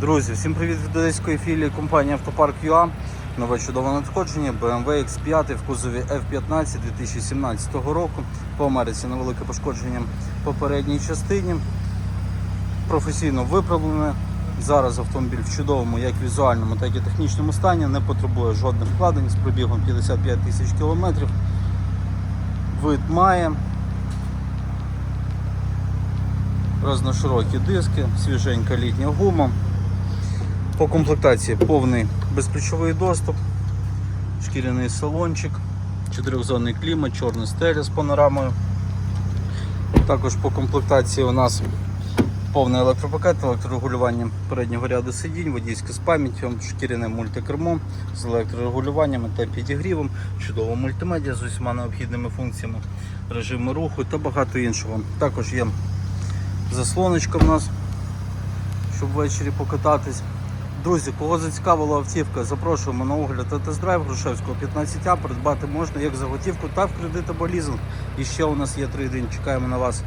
Друзі, всім привіт від одеської філії компанії Автопарк ЮА. Нове чудове надходження BMW X5 в кузові F15 2017 року. По Америці невелике пошкодження по передній частині. Професійно виправлене. Зараз автомобіль в чудовому як візуальному, так і технічному стані. Не потребує жодних вкладень з пробігом 55 тисяч кілометрів. Вид має. Разноширокі диски, свіженька літня гума. По комплектації повний безключовий доступ, шкіряний салончик, чотирьохзонний клімат, чорний стеля з панорамою. Також по комплектації у нас повний електропакет, електрорегулювання переднього ряду сидінь, водійське з пам'яттю, шкіряне мультикермо з електрорегулюваннями та підігрівом, чудова мультимедіа з усіма необхідними функціями, режими руху та багато іншого. Також є заслоночка в нас, щоб ввечері покататись. Друзі, кого зацікавила автівка, запрошуємо на огляд та тест-драйв Грушевського 15А. Придбати можна як за готівку, так в кредит або лізинг. І ще у нас є три день. Чекаємо на вас.